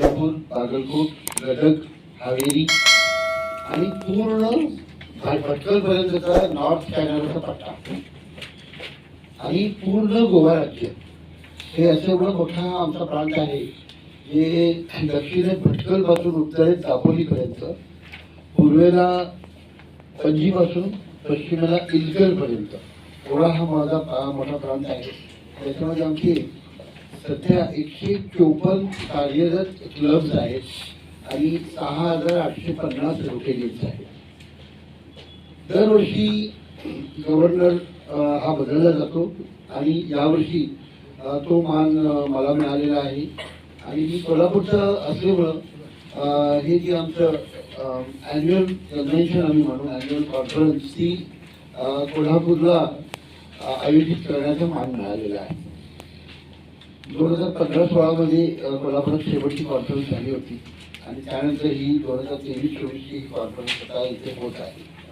अक्कलकोट गदग हावेरी आणि पूर्ण भटकलपर्यंतचा नॉर्थ कॅनलचा पट्टा. आणि पूर्ण गोवा राज्य. हे असं एवढं मोठा आमचा प्रांत आहे जे दक्षिणेत भटकलपासून उत्तरेत दापोलीपर्यंत पूर्वेला पणजीपासून पश्चिमेला इलकलपर्यंत एवढा हा माझा मोठा प्रांत आहे. त्याच्यामध्ये आमची सध्या एकशे चोपन्न कार्यरत क्लब्स आहेत आणि सहा हजार आठशे पन्नास रोटेरियन्स आहेत. दरवर्षी गव्हर्नर हा बदलला जातो आणि यावर्षी तो मान मला मिळालेला आहे. आणि मी कोल्हापूरचं असल्यामुळं हे जे आमचं ॲन्युअल कन्व्हेन्शन आम्ही म्हणू ॲन्युअल कॉन्फरन्स ती कोल्हापूरला आयोजित करण्याचा मान मिळालेला आहे. दोन हजार पंधरा सोळामध्ये कोल्हापुरात शेवटची कॉन्फरन्स झाली होती. आणि त्यानंतर ही दोन हजार तेवीस चोवीसची ही कॉन्फरन्स आता इथे होत आहे.